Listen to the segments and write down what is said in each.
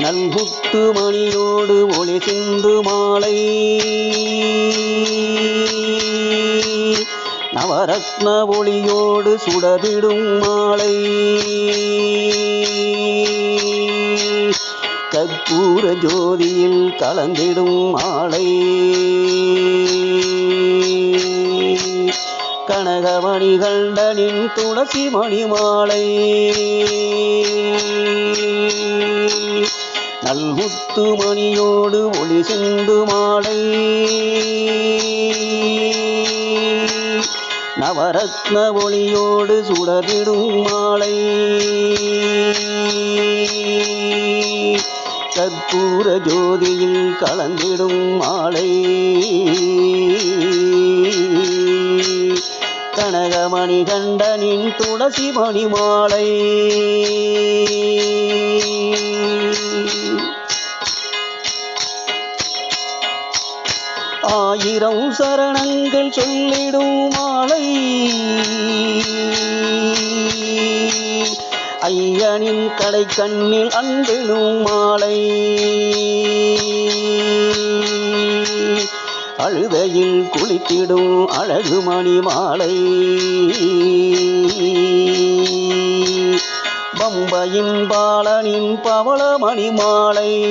நல்குத்து மணியோடு ஒளி சிந்து மாலை. நவரத்ன ஒளியோடு சுடவிடும் மாலை. கற்பூர ஜோதியில் கலந்திடும் மாலை. கனகமணி கண்டனின் துளசி மணி மாலை. நல்முத்து மணியோடு ஒளி சிந்து மாலை. நவரத்ன ஒளியோடு சுடரிடும் மாலை. கற்பூர ஜோதியில் கலந்திடும் மாலை. கனகமணி கண்டனின் துளசி மணி மாலை ஆயிரம் சரணங்கள் சொல்லிடும் மாலை. ஐயனின் கடை கண்ணில் அன்பிடும் மாலை. அழுதையில் குளித்திடும் அழகு மணி மாலை. பம்பையின் பாலனின் பவள மணி மாலை.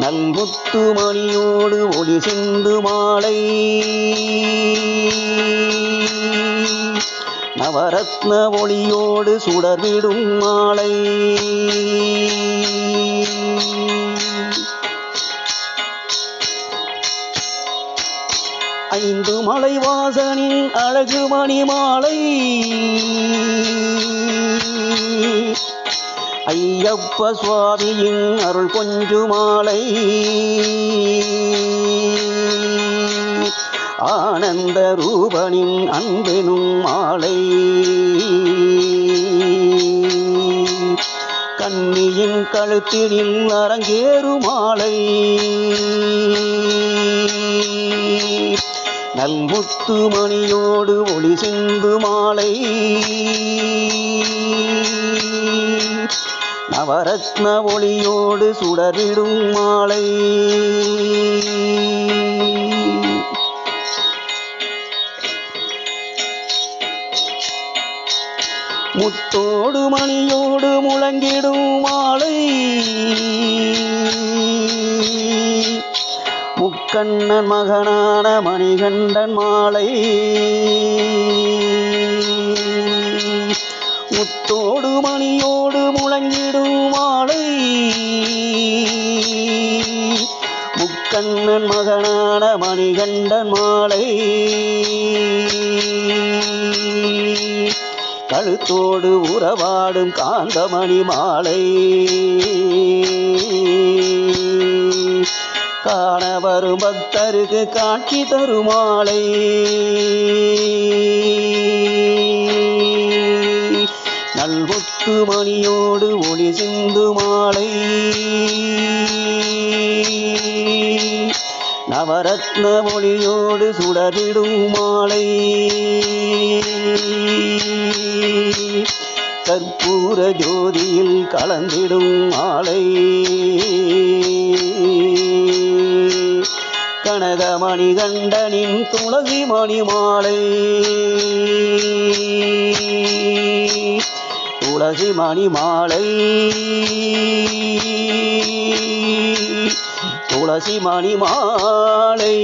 நல்முத்து மணியோடு ஒளி சிந்து மாலை. நவரத்ன ஒளியோடு சுடர்விடும் மாலை. ஐந்து மலை வாசனின் அழகு மணி மாலை ஐயப்ப சுவாமியின் அருள் கொஞ்சு மாலை ஆனந்த ரூபனின் அன்பெனும் மாலை. கண்ணியின் கழுத்தினில் அரங்கேறு மாலை. நல்முத்து மணியோடு ஒளி சிந்து மாலை. நவரத்ன ஒளியோடு சுடரிடும் மாலை. முத்தோடு மணியோடு முழங்கிடும் மாலை. முக்கண்ணன் மகனான மணிகண்டன் மாலை. முத்தோடு மணியோடு முழங்கிடும் கண்ணன் மகனான மணிகண்டன் மாலை. கழுத்தோடு உறவாடும் காந்தமணி மாலை. காண வரும் பக்தருக்கு காட்சி தருமாலை. நல்முத்து மணியோடு ஒளி சிந்து மாலை நவரத்ன ஒளியோடு சுடரிடும் மாலை. கற்பூர ஜோதியில் கலந்திடும் மாலை. கனகமணி கண்டனின் துளசி மணி மாலை துளசி மணி மாலை துளசி மணி மாலை.